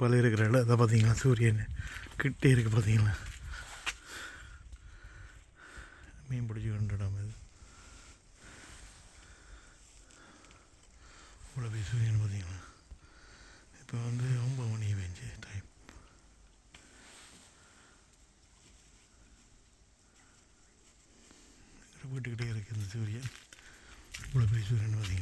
பல இருக்கிற இடம். அதை பார்த்தீங்களா? சூரியன் கிட்டே இருக்கு பார்த்தீங்களா? மீன் பிடிச்சி கொண்டாடாமல் இது. இவ்வளோ போய் சூரியன் பார்த்தீங்களா? இப்போ வந்து ஒம்பது மணி பெஞ்சு டைம் வீட்டுக்கிட்டே இருக்கு இந்த சூரியன். இவ்வளோ போய் சூரியன் பார்த்தீங்கன்னா பார்த்தீங்களா?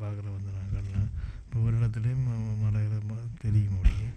பார்க்குற வந்து நாங்கள்லாம் இப்போ ஒரு இடத்துலையும் ம- ம- தெரியும் அப்படியே.